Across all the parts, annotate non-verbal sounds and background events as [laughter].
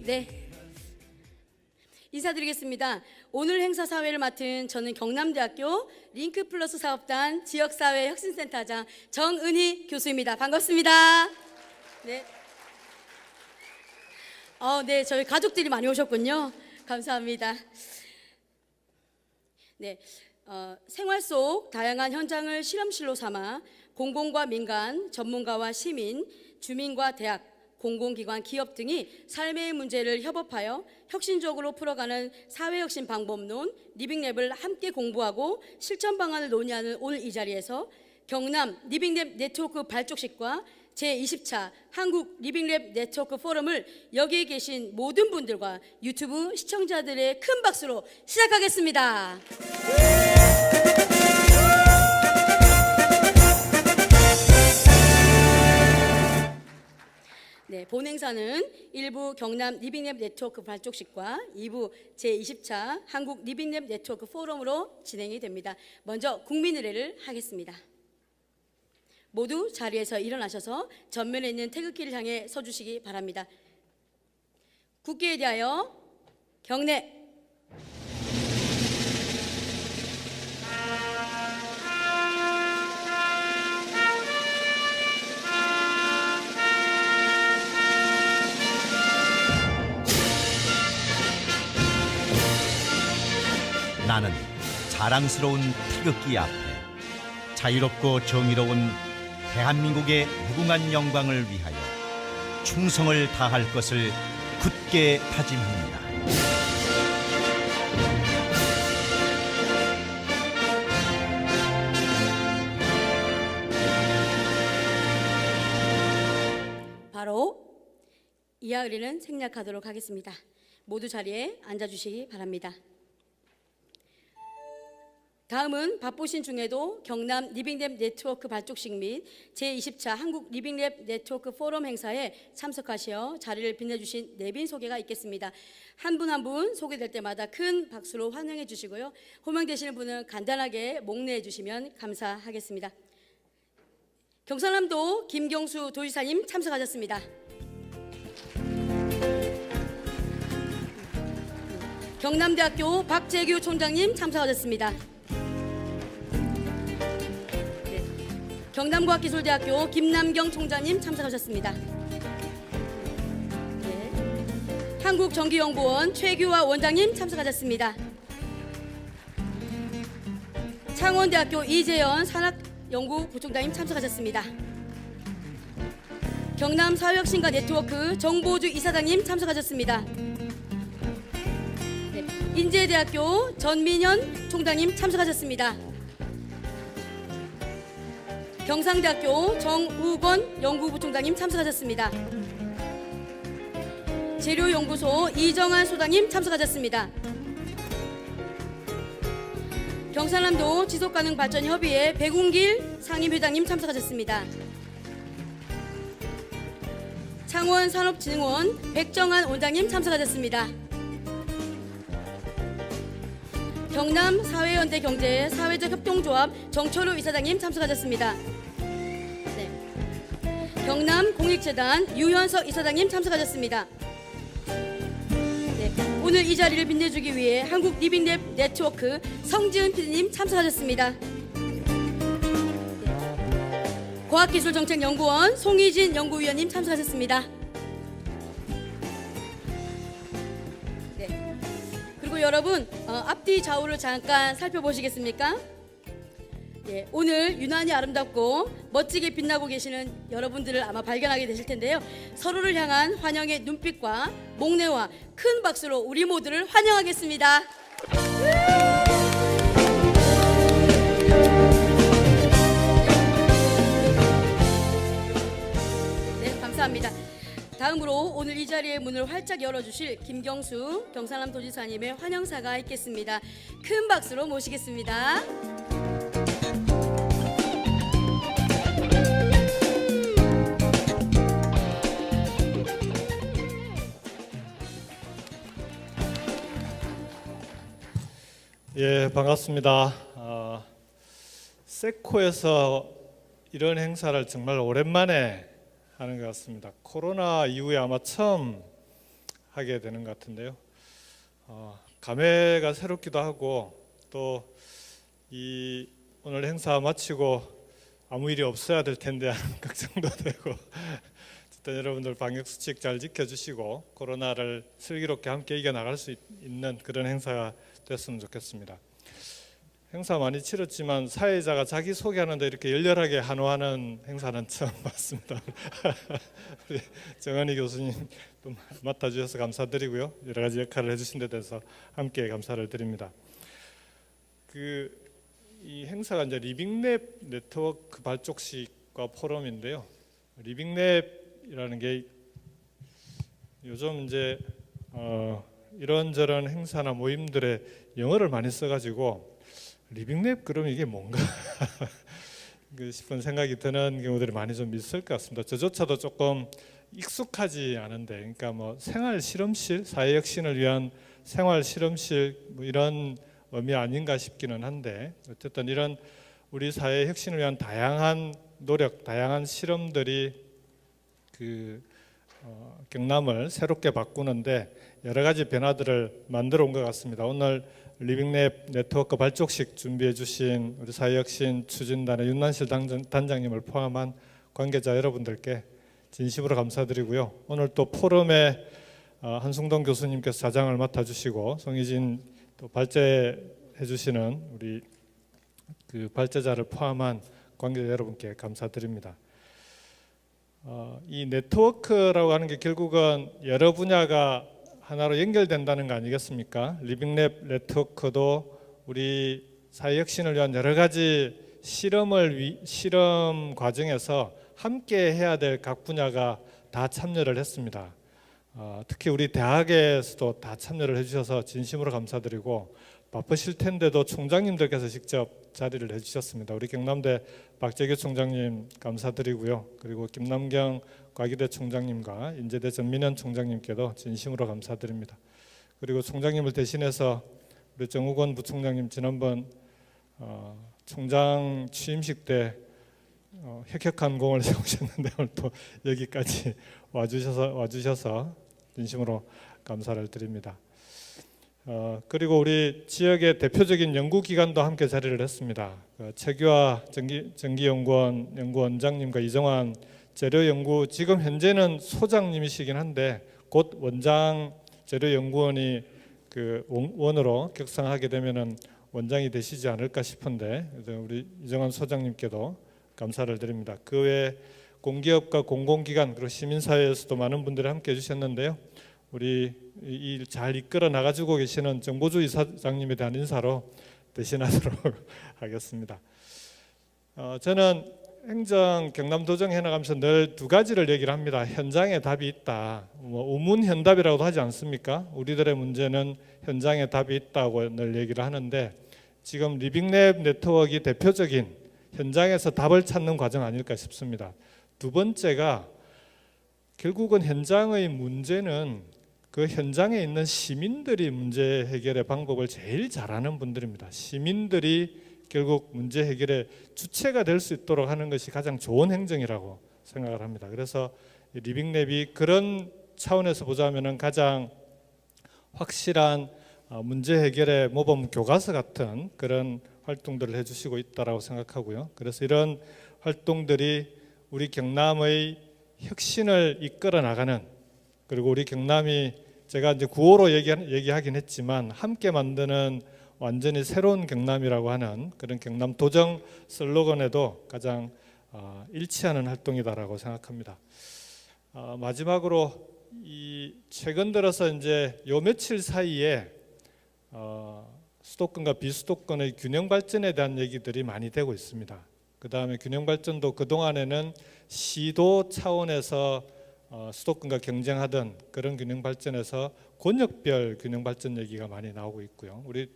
네. 인사드리겠습니다. 오늘 행사 사회를 맡은 저는 경남대학교 링크 플러스 사업단 지역사회 혁신센터장 정은희 교수입니다. 반갑습니다. 네. 어, 네, 저희 가족들이 많이 오셨군요. 감사합니다. 네, 어, 생활 속 다양한 현장을 실험실로 삼아 공공과 민간, 전문가와 시민, 주민과 대학, 공공기관, 기업 등이 삶의 문제를 협업하여 혁신적으로 풀어가는 사회혁신 방법론 리빙랩을 함께 공부하고 실천 방안을 논의하는 오늘 이 자리에서 경남 리빙랩 네트워크 발족식과 제20차 한국 리빙랩 네트워크 포럼을 여기에 계신 모든 분들과 유튜브 시청자들의 큰 박수로 시작하겠습니다. 네, 본 행사는 1부 경남 리빙랩 네트워크 발족식과 2부 제20차 한국 리빙랩 네트워크 포럼으로 진행이 됩니다. 먼저 국민의례를 하겠습니다. 모두 자리에서 일어나셔서 전면에 있는 태극기를 향해 서주시기 바랍니다. 국기에 대하여 경례. 나는 자랑스러운 태극기 앞에 자유롭고 정의로운 대한민국의 무궁한 영광을 위하여 충성을 다할 것을 굳게 다짐합니다. 바로 이하 의례는 생략하도록 하겠습니다. 모두 자리에 앉아주시기 바랍니다. 다음은 바쁘신 중에도 경남 리빙랩 네트워크 발족식 및 제20차 한국 리빙랩 네트워크 포럼 행사에 참석하시어 자리를 빛내주신 내빈 소개가 있겠습니다. 한분 한 분 소개될 때마다 큰 박수로 환영해 주시고요. 호명되시는 분은 간단하게 목례해 주시면 감사하겠습니다. 경상남도 김경수 도지사님 참석하셨습니다. 경남대학교 박재규 총장님 참석하셨습니다. 경남과학기술대학교 김남경 총장님 참석하셨습니다. 네. 한국전기연구원 최규화 원장님 참석하셨습니다. 창원대학교 이재현 산학연구부총장님 참석하셨습니다. 경남 사회혁신가 네트워크 정보주 이사장님 참석하셨습니다. 네, 인제대학교 전민현 총장님 참석하셨습니다. 경상대학교 정우건 연구부총장님 참석하셨습니다. 재료연구소 이정환 소장님 참석하셨습니다. 경상남도 지속가능발전협의회 백운길 상임회장님 참석하셨습니다. 창원산업진흥원 백정환 원장님 참석하셨습니다. 경남 사회연대 경제 사회적 협동조합 정철우 이사장님 참석하셨습니다. 네. 경남 공익재단 유현석 이사장님 참석하셨습니다. 네. 오늘 이 자리를 빛내주기 위해 한국 리빙랩 네트워크 성지은 PD님 참석하셨습니다. 네. 과학기술정책연구원 송희진 연구위원님 참석하셨습니다. 네. 그리고 여러분 어, 앞뒤 좌우를 잠깐 살펴보시겠습니까? 예, 오늘 유난히 아름답고 멋지게 빛나고 계시는 여러분들을 아마 발견하게 되실 텐데요. 서로를 향한 환영의 눈빛과 목례와 큰 박수로 우리 모두를 환영하겠습니다. 네, 감사합니다. 다음으로 오늘 이 자리의 문을 활짝 열어주실 김경수 경상남 도지사님의 환영사가 있겠습니다. 큰 박수로 모시겠습니다. 예, 반갑습니다. 어, 세코에서 이런 행사를 정말 오랜만에 하는 것 같습니다. 코로나 이후에 아마 처음 하게 되는 것 같은데요. 어, 감회가 새롭기도 하고 또 이 오늘 행사 마치고 아무 일이 없어야 될 텐데 하는 [laughs] 걱정도 되고 [laughs] 어쨌든 여러분들 방역 수칙 잘 지켜주시고 코로나를 슬기롭게 함께 이겨 나갈 수 있- 있는 그런 행사가 됐으면 좋겠습니다. 행사 많이 치렀지만 사회자가 자기 소개하는데 이렇게 열렬하게 한호하는 행사는 처음 [laughs] 봤습니다. [laughs] 우리 정은희 교수님 또 맡아주셔서 감사드리고요. 여러 가지 역할을 해주신 데 대해서 함께 감사를 드립니다. 그 이 행사가 이제 리빙랩 네트워크 발족식과 포럼인데요. 리빙랩이라는 게 요즘 이제 어, 이런저런 행사나 모임들에 영어를 많이 써가지고 리빙랩 그럼 이게 뭔가 [laughs] 그 싶은 생각이 드는 경우들이 많이 좀 있을 것 같습니다. 저조차도 조금 익숙하지 않은데, 그러니까 뭐 생활 실험실, 사회 혁신을 위한 생활 실험실 뭐 이런 의미 아닌가 싶기는 한데, 어쨌든 이런 우리 사회 혁신을 위한 다양한 노력, 다양한 실험들이 그 어, 경남을 새롭게 바꾸는데 여러 가지 변화들을 만들어 온 것 같습니다. 오늘 리빙랩 네트워크 발족식 준비해 주신 우리 사회혁신 추진단의 윤난실 단장, 단장님을 포함한 관계자 여러분들께 진심으로 감사드리고요. 오늘 또 포럼에 어, 한승동 교수님께서 자장을 맡아주시고 송희진 또 발제해 주시는 우리 그 발제자를 포함한 관계자 여러분께 감사드립니다. 어, 이 네트워크라고 하는 게 결국은 여러 분야가 하나로 연결된다는 거 아니겠습니까? 리빙랩 네트워크도 우리 사회 혁신을 위한 여러 가지 실험을 위, 실험 과정에서 함께 해야 될 각 분야가 다 참여를 했습니다. 어, 특히 우리 대학에서도 다 참여를 해주셔서 진심으로 감사드리고 바쁘실 텐데도 총장님들께서 직접 자리를 해주셨습니다. 우리 경남대 박재규 총장님 감사드리고요. 그리고 김남경 과기대 총장님과 인제대 전민현 총장님께도 진심으로 감사드립니다. 그리고 총장님을 대신해서 우리 정우건 부총장님 지난번 어, 총장 취임식 때 어, 혁혁한 공을 [laughs] 세우셨는데 오늘 또 여기까지 와주셔서 와주셔서 진심으로 감사를 드립니다. 어, 그리고 우리 지역의 대표적인 연구기관도 함께 자리를 했습니다. 그 최규하 전기, 전기연구원 연구원장님과 이정환 재료연구 지금 현재는 소장님이시긴 한데 곧 원장 재료연구원이 그 원- 원으로 격상하게 되면은 원장이 되시지 않을까 싶은데 우리 이정환 소장님께도 감사를 드립니다. 그 외에 공기업과 공공기관 그리고 시민사회에서도 많은 분들이 함께 해주셨는데요. 우리 이일잘 이끌어 나가지고 계시는 정보주 이사장님에 대한 인사로 대신하도록 [laughs] 하겠습니다. 어, 저는 행정 경남도정 해나가면서 늘 두 가지를 얘기를 합니다. 현장에 답이 있다. 뭐 우문 현답이라고도 하지 않습니까? 우리들의 문제는 현장에 답이 있다고 늘 얘기를 하는데 지금 리빙랩 네트워크가 대표적인 현장에서 답을 찾는 과정 아닐까 싶습니다. 두 번째가 결국은 현장의 문제는 그 현장에 있는 시민들이 문제 해결의 방법을 제일 잘하는 분들입니다. 시민들이 결국 문제 해결의 주체가 될 수 있도록 하는 것이 가장 좋은 행정이라고 생각을 합니다. 그래서 이 리빙랩이 그런 차원에서 보자면은 가장 확실한 어, 문제 해결의 모범 교과서 같은 그런 활동들을 해주시고 있다라고 생각하고요. 그래서 이런 활동들이 우리 경남의 혁신을 이끌어 나가는 그리고 우리 경남이 제가 이제 구호로 얘기, 얘기하긴 했지만 함께 만드는 완전히 새로운 경남이라고 하는 그런 경남 도정 슬로건에도 가장 어, 일치하는 활동이다라고 생각합니다. 어, 마지막으로 이 최근 들어서 이제 요 며칠 사이에 어, 수도권과 비수도권의 균형 발전에 대한 얘기들이 많이 되고 있습니다. 그 다음에 균형 발전도 그 동안에는 시도 차원에서 어, 수도권과 경쟁하던 그런 균형 발전에서 권역별 균형 발전 얘기가 많이 나오고 있고요. 우리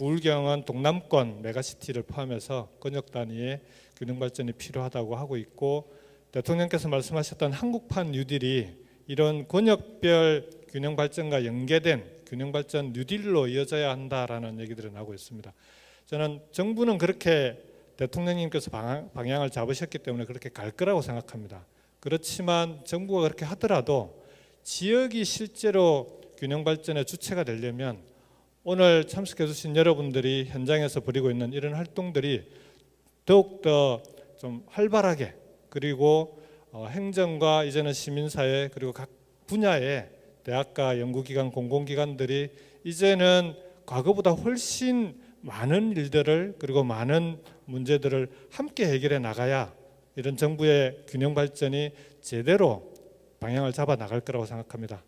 부울경은 동남권 메가시티를 포함해서 권역 단위의 균형 발전이 필요하다고 하고 있고 대통령께서 말씀하셨던 한국판 뉴딜이 이런 권역별 균형 발전과 연계된 균형 발전 뉴딜로 이어져야 한다라는 얘기들이 나오고 있습니다. 저는 정부는 그렇게 대통령님께서 방향, 방향 을 잡으셨기 때문에 그렇게 갈 거라고 생각합니다. 그렇지만 정부가 그렇게 하더라도 지역이 실제로 균형 발전의 주체가 되려면 오늘 참석해 주신 여러분들이 현장에서 벌이고 있는 이런 활동들이 더욱 더 좀 활발하게 그리고 어, 행정과 이제는 시민사회 그리고 각 분야의 대학과 연구기관 공공기관들이 이제는 과거보다 훨씬 많은 일들을 그리고 많은 문제들을 함께 해결해 나가야 이런 정부의 균형 발전이 제대로 방향을 잡아 나갈 거라고 생각합니다.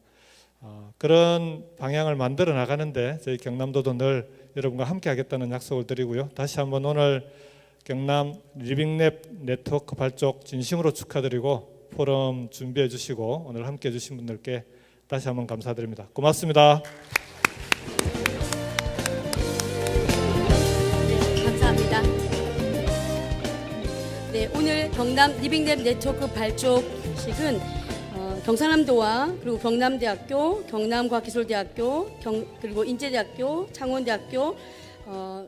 어, 그런 방향을 만들어 나가는데 저희 경남도도 늘 여러분과 함께 하겠다는 약속을 드리고요. 다시 한번 오늘 경남 리빙랩 네트워크 발족 진심으로 축하드리고 포럼 준비해 주시고 오늘 함께 해 주신 분들께 다시 한번 감사드립니다. 고맙습니다. 네, 감사합니다. 네, 오늘 경남 리빙랩 네트워크 발족식은 어, 경상남도와 그리고 경남대학교, 경남과학기술대학교, 경, 그리고 인제대학교, 창원대학교 어,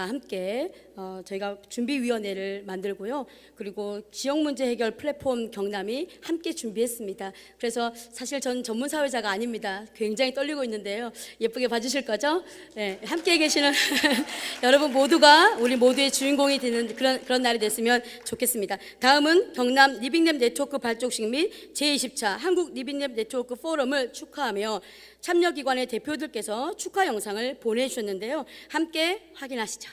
가 함께 어, 저희가 준비위원회를 만들고요. 그리고 지역 문제 해결 플랫폼 경남이 함께 준비했습니다. 그래서 사실 전 전문 사회자가 아닙니다. 굉장히 떨리고 있는데요. 예쁘게 봐주실 거죠? 네, 함께 계시는 [laughs] 여러분 모두가 우리 모두의 주인공이 되는 그런 그런 날이 됐으면 좋겠습니다. 다음은 경남 리빙랩 네트워크 발족식 및 제20차 한국 리빙랩 네트워크 포럼을 축하하며 참여기관의 대표들께서 축하 영상을 보내주셨는데요. 함께 확인하시죠.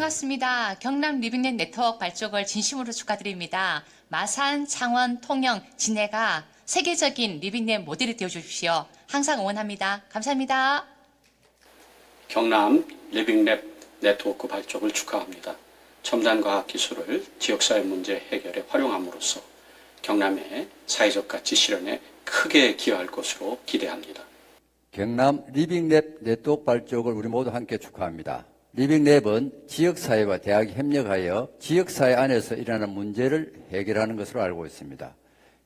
반갑습니다. 경남 리빙넷 네트워크 발족을 진심으로 축하드립니다. 마산, 창원, 통영, 진해가 세계적인 리빙넷 모델이 되어 주십시오. 항상 응원합니다. 감사합니다. 경남 리빙랩 네트워크 발족을 축하합니다. 첨단 과학 기술을 지역사회 문제 해결에 활용함으로써 경남의 사회적 가치 실현에 크게 기여할 것으로 기대합니다. 경남 리빙랩 네트워크 발족을 우리 모두 함께 축하합니다. 리빙랩은 지역사회와 대학이 협력하여 지역사회 안에서 일어나는 문제를 해결하는 것으로 알고 있습니다.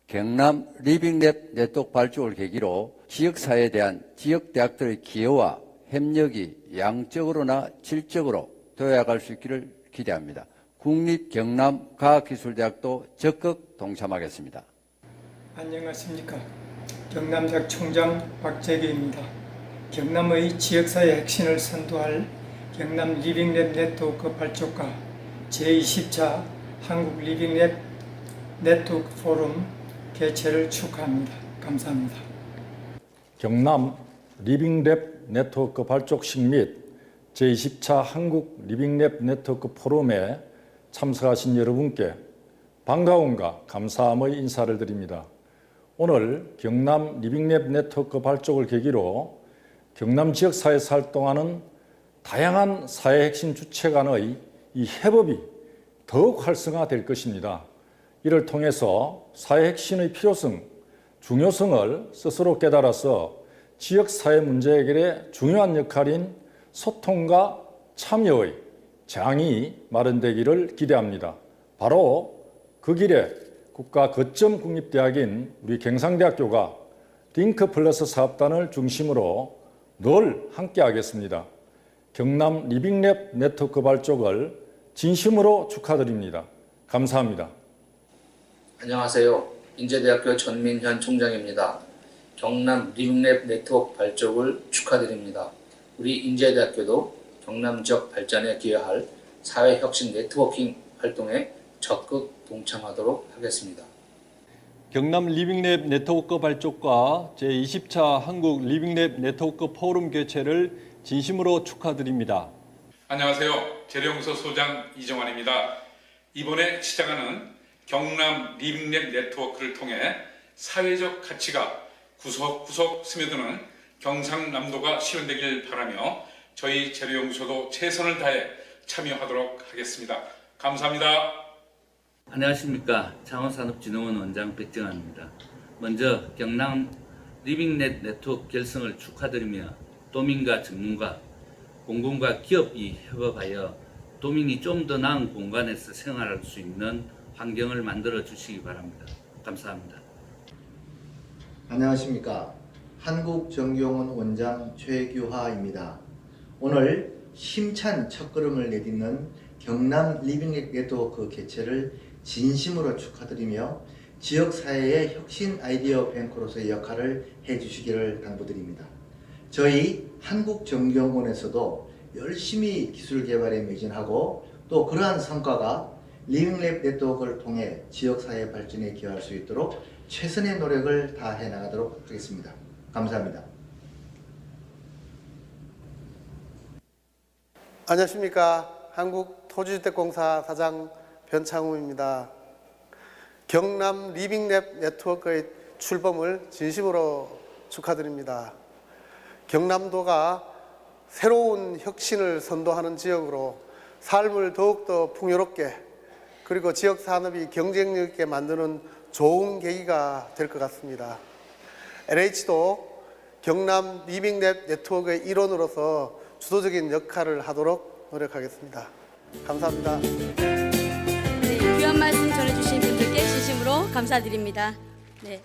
경남 리빙랩 네트워크 발족을 계기로 지역사회에 대한 지역대학들의 기여와 협력이 양적으로나 질적으로 도약할 수 있기를 기대합니다. 국립경남과학기술대학도 적극 동참하겠습니다. 안녕하십니까. 경남대학 총장 박재기입니다. 경남의 지역사회 혁신을 선도할 경남 리빙랩 네트워크 발족과 제20차 한국 리빙랩 네트워크 포럼 개최를 축하합니다. 감사합니다. 경남 리빙랩 네트워크 발족식 및 제20차 한국 리빙랩 네트워크 포럼에 참석하신 여러분께 반가움과 감사함의 인사를 드립니다. 오늘 경남 리빙랩 네트워크 발족을 계기로 경남 지역사회에서 활동하는 다양한 사회 핵심 주체 간의 이 협업이 더욱 활성화될 것입니다. 이를 통해서 사회 핵심의 필요성, 중요성을 스스로 깨달아서 지역 사회 문제 해결에 중요한 역할인 소통과 참여의 장이 마련되기를 기대합니다. 바로 그 길에 국가 거점 국립대학인 우리 경상대학교가 링크 플러스 사업단을 중심으로 늘 함께하겠습니다. 경남 리빙랩 네트워크 발족을 진심으로 축하드립니다. 감사합니다. 안녕하세요. 인제대학교 전민현 총장입니다. 경남 리빙랩 네트워크 발족을 축하드립니다. 우리 인제대학교도 경남 지역 발전에 기여할 사회혁신 네트워킹 활동에 적극 동참하도록 하겠습니다. 경남 리빙랩 네트워크 발족과 제20차 한국 리빙랩 네트워크 포럼 개최를 진심으로 축하드립니다. 안녕하세요. 재령소 소장 이정환입니다. 이번에 시작하는 경남 리빙랩 네트워크를 통해 사회적 가치가 구석구석 스며드는 경상남도가 실현되길 바라며 저희 재료연구소도 최선을 다해 참여하도록 하겠습니다. 감사합니다. 안녕하십니까 창원산업진흥원 원장 백정환입니다. 먼저 경남 리빙넷 네트워크 결성을 축하드리며 도민과 전문가, 공공과 기업이 협업하여 도민이 좀 더 나은 공간에서 생활할 수 있는 환경을 만들어 주시기 바랍니다. 감사합니다. 안녕하십니까. 한국정교원 원장 최규하입니다. 오늘 힘찬 첫걸음을 내딛는 경남 리빙 네트워크 개최를 진심으로 축하드리며 지역사회의 혁신 아이디어 뱅크로서의 역할을 해주시기를 당부드립니다. 저희 한국정경원에서도 열심히 기술 개발에 매진하고 또 그러한 성과가 리빙랩 네트워크를 통해 지역사회 발전에 기여할 수 있도록 최선의 노력을 다해 나가도록 하겠습니다. 감사합니다. 안녕하십니까. 한국토지주택공사 사장 변창우입니다. 경남 리빙랩 네트워크의 출범을 진심으로 축하드립니다. 경남도가 새로운 혁신을 선도하는 지역으로 삶을 더욱더 풍요롭게 그리고 지역 산업이 경쟁력 있게 만드는 좋은 계기가 될 것 같습니다. LH도 경남 리빙랩 네트워크의 일원으로서 주도적인 역할을 하도록 노력하겠습니다. 감사합니다. 네, 귀한 말씀 전해주신 분들께 진심으로 감사드립니다. 네.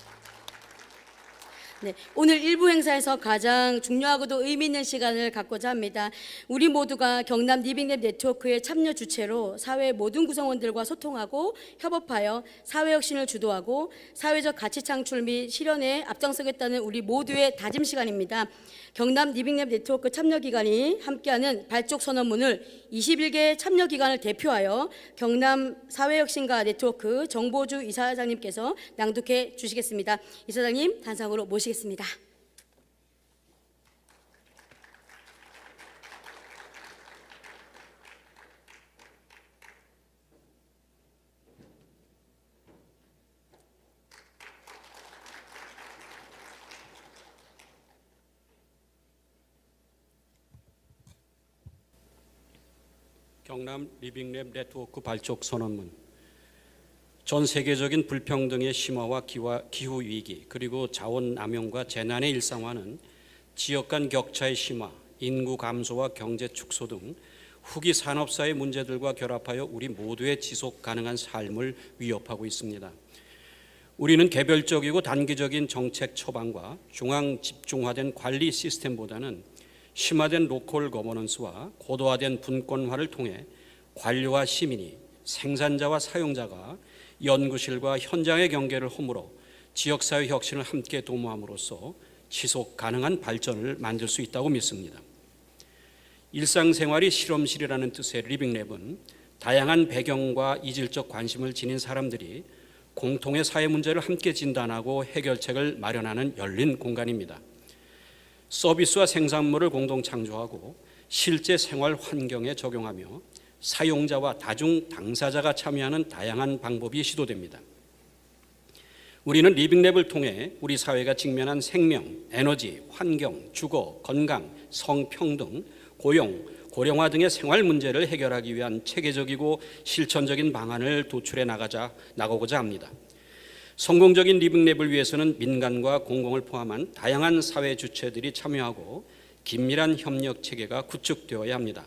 네, 오늘 일부 행사에서 가장 중요하고도 의미 있는 시간을 갖고자 합니다. 우리 모두가 경남 리빙랩 네트워크의 참여 주체로 사회 모든 구성원들과 소통하고 협업하여 사회 혁신을 주도하고 사회적 가치 창출 및 실현에 앞장서겠다는 우리 모두의 다짐 시간입니다. 경남 리빙랩 네트워크 참여 기관이 함께하는 발족 선언문을 21개 참여 기관을 대표하여 경남 사회 혁신가 네트워크 정보주 이사장님께서 낭독해 주시겠습니다. 이사장님 단상으로 모시겠습니다. 경남 리빙랩 네트워크 발족 선언문 전 세계적인 불평등의 심화와 기후 위기 그리고 자원 남용과 재난의 일상화는 지역 간 격차의 심화, 인구 감소와 경제 축소 등 후기 산업사의 문제들과 결합하여 우리 모두의 지속 가능한 삶을 위협하고 있습니다. 우리는 개별적이고 단기적인 정책 처방과 중앙 집중화된 관리 시스템보다는 심화된 로컬 거버넌스와 고도화된 분권화를 통해 관료와 시민이 생산자와 사용자가 연구실과 현장의 경계를 허물어 지역사회 혁신을 함께 도모함으로써 지속 가능한 발전을 만들 수 있다고 믿습니다. 일상생활이 실험실이라는 뜻의 리빙랩은 다양한 배경과 이질적 관심을 지닌 사람들이 공통의 사회 문제를 함께 진단하고 해결책을 마련하는 열린 공간입니다. 서비스와 생산물을 공동 창조하고 실제 생활 환경에 적용하며 사용자와 다중 당사자가 참여하는 다양한 방법이 시도됩니다. 우리는 리빙랩을 통해 우리 사회가 직면한 생명, 에너지, 환경, 주거, 건강, 성평등, 고용, 고령화 등의 생활 문제를 해결하기 위한 체계적이고 실천적인 방안을 도출해 나가자 나가고자 합니다. 성공적인 리빙랩을 위해서는 민간과 공공을 포함한 다양한 사회 주체들이 참여하고 긴밀한 협력 체계가 구축되어야 합니다.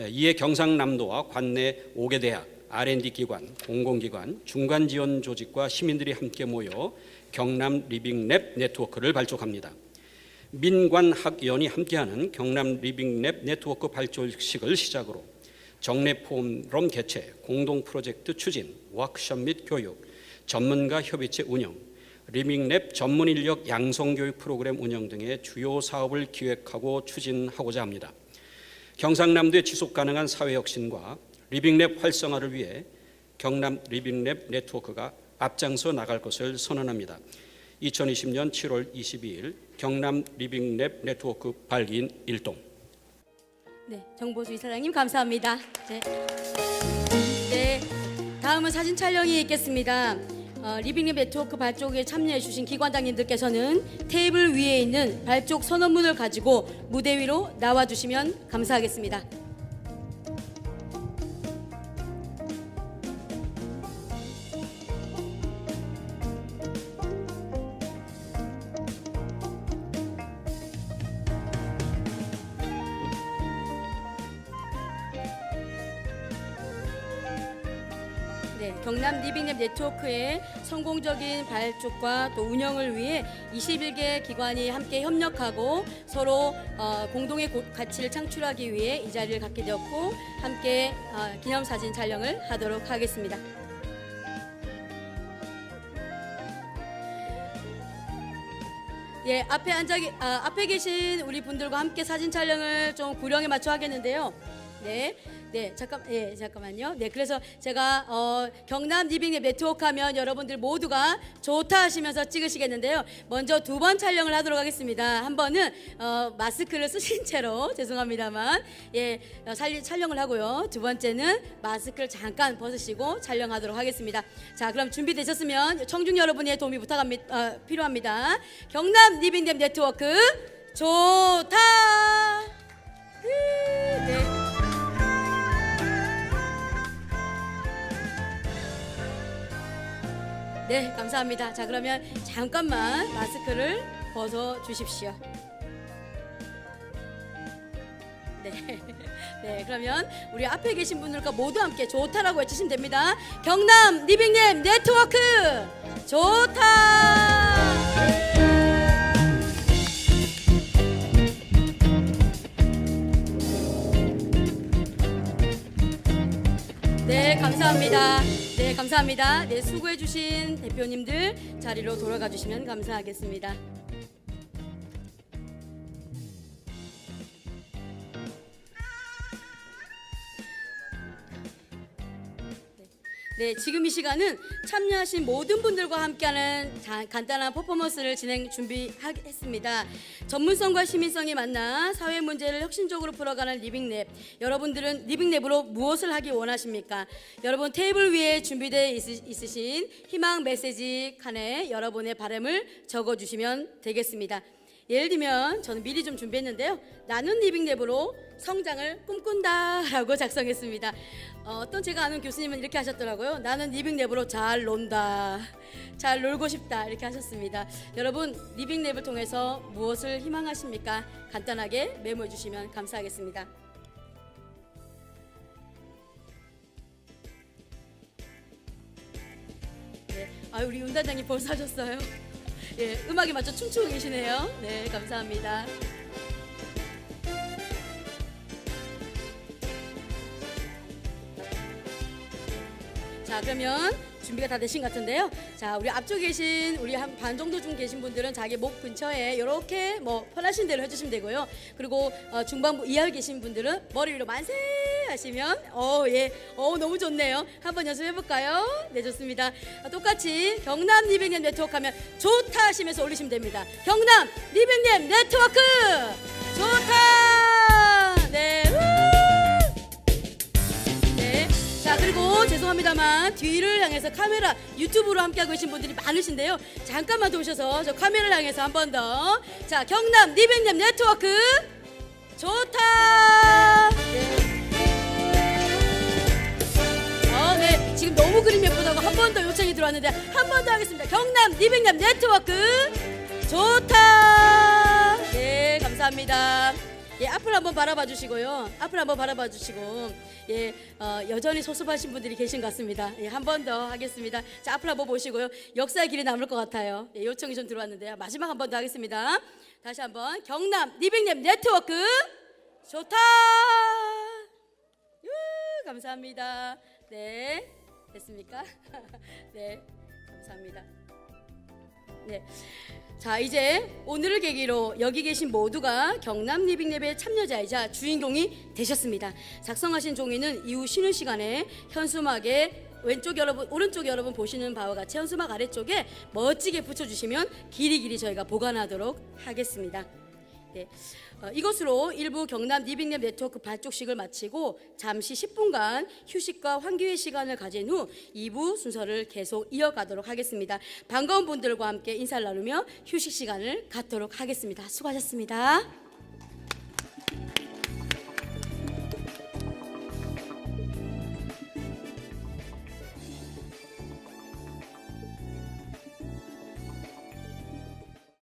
이에 경상남도와 관내 5개 대학, R&D 기관, 공공기관, 중간 지원 조직과 시민들이 함께 모여 경남 리빙랩 네트워크를 발족합니다. 민관학연이 함께하는 경남 리빙랩 네트워크 발족식을 시작으로 정례 포럼 개최, 공동 프로젝트 추진, 워크숍 및 교육, 전문가 협의체 운영, 리빙랩 전문 인력 양성 교육 프로그램 운영 등의 주요 사업을 기획하고 추진하고자 합니다. 경상남도의 지속 가능한 사회 혁신과 리빙랩 활성화를 위해 경남 리빙랩 네트워크가 앞장서 나갈 것을 선언합니다. 2020년 7월 22일 경남 리빙랩 네트워크 발기인 일동. 네, 정보수 이사장님 감사합니다. 네. 네, 다음은 사진 촬영이 있겠습니다. 어, 리빙랩 네트워크 발족에 참여해 주신 기관장님들께서는 테이블 위에 있는 발족 선언문을 가지고 무대 위로 나와 주시면 감사하겠습니다. 네트워크의 성공적인 발족과 또 운영을 위해 21개 기관이 함께 협력하고 서로 어, 공동의 고- 가치를 창출하기 위해 이 자리를 갖게 되었고 함께 어, 기념사진 촬영을 하도록 하겠습니다. 예, 앞에 앉아 계- 아, 앞에 계신 우리 분들과 함께 사진 촬영을 좀 구령에 맞춰 하겠는데요. 네. 네, 잠깐, 예, 잠깐만요. 네, 그래서 제가 어, 경남 리빙의 네트워크 하면 여러분들 모두가 좋다 하시면서 찍으시겠는데요. 먼저 두 번 촬영을 하도록 하겠습니다. 한 번은 어, 마스크를 쓰신 [laughs] 채로 죄송합니다만 예, 어, 살리, 촬영을 하고요. 두 번째는 마스크를 잠깐 벗으시고 촬영하도록 하겠습니다. 자, 그럼 준비되셨으면 청중 여러분의 도움이 부탁합니다. 어, 필요합니다. 경남 리빙댐 네트워크 좋다. 으, 네. 네, 감사합니다. 자, 그러면 잠깐만 마스크를 벗어 주십시오. 네. [laughs] 네, 그러면 우리 앞에 계신 분들과 모두 함께 좋다라고 외치시면 됩니다. 경남 리빙님 네트워크 좋다. 네, 감사합니다. 네, 감사합니다. 네, 수고해주신 대표님들 자리로 돌아가 주시면 감사하겠습니다. 네, 지금 이 시간은 참여하신 모든 분들과 함께하는 자- 간단한 퍼포먼스를 진행 준비했습니다. 전문성과 시민성이 만나 사회 문제를 혁신적으로 풀어가는 리빙랩. 여러분들은 리빙랩으로 무엇을 하기 원하십니까? 여러분 테이블 위에 준비되어 있으- 있으신 희망 메시지 칸에 여러분의 바람을 적어주시면 되겠습니다. 예를 들면 저는 미리 좀 준비했는데요. 나는 리빙랩으로 성장을 꿈꾼다라고 [laughs] 작성했습니다. 어, 어떤 제가 아는 교수님은 이렇게 하셨더라고요. 나는 리빙랩으로 잘 논다, 잘 놀고 싶다 이렇게 하셨습니다. 여러분 리빙랩을 통해서 무엇을 희망하십니까? 간단하게 메모해 주시면 감사하겠습니다. 네, 아 우리 윤 단장님 벌써 하셨어요? 예, 음악에 맞춰 춤추고 계시네요. 네, 감사합니다. 자, 그러면 준비가 다 되신 것 같은데요. 자, 우리 앞쪽에 계신 우리 한 반 정도 좀 계신 분들은 자기 목 근처에 이렇게 뭐 편하신 대로 해주시면 되고요. 그리고 어, 중반부 이하에 계신 분들은 머리 위로 만세 하시면 어, 예, 어 너무 좋네요. 한번 연습해 볼까요? 네, 좋습니다. 아, 똑같이 경남 리빙랩 네트워크 하면 좋다 하시면서 올리시면 됩니다. 경남 리빙랩 네트워크 좋다. 네. 우! 네. 자 그리고 죄송합니다만 뒤를 향해서 카메라 유튜브로 함께하고 계신 분들이 많으신데요. 잠깐만 도우셔서 저 카메라를 향해서 한 번 더. 자 경남 리빙랩 네트워크 좋다. 네. 지금 너무 그림 예쁘다고 한 번 더 요청이 들어왔는데 한 번 더 하겠습니다. 경남 리빙랩 네트워크 좋다. 네, 감사합니다. 예, 앞을 한번 바라봐 주시고요. 앞을 한번 바라봐 주시고, 예, 어, 여전히 소습하신 분들이 계신 것 같습니다. 예, 한 번 더 하겠습니다. 자, 앞을 한번 보시고요. 역사의 길이 남을 것 같아요. 예, 요청이 좀 들어왔는데요. 마지막 한 번 더 하겠습니다. 다시 한번 경남 리빙랩 네트워크 좋다. 유, 감사합니다. 네, 됐습니까? [laughs] 네, 감사합니다. 네. 자, 이제 오늘을 계기로 여기 계신 모두가 경남 리빙랩의 참여자이자 주인공이 되셨습니다. 작성하신 종이는 이후 쉬는 시간에 현수막에 왼쪽 여러분, 오른쪽 여러분 보시는 바와 같이 현수막 아래쪽에 멋지게 붙여주시면 길이 길이 저희가 보관하도록 하겠습니다. 네. 어, 이것으로 일부 경남 리빙랩 네트워크 발족식을 마치고 잠시 10분간 휴식과 환기의 시간을 가진 후 2부 순서를 계속 이어가도록 하겠습니다. 반가운 분들과 함께 인사를 나누며 휴식 시간을 갖도록 하겠습니다. 수고하셨습니다.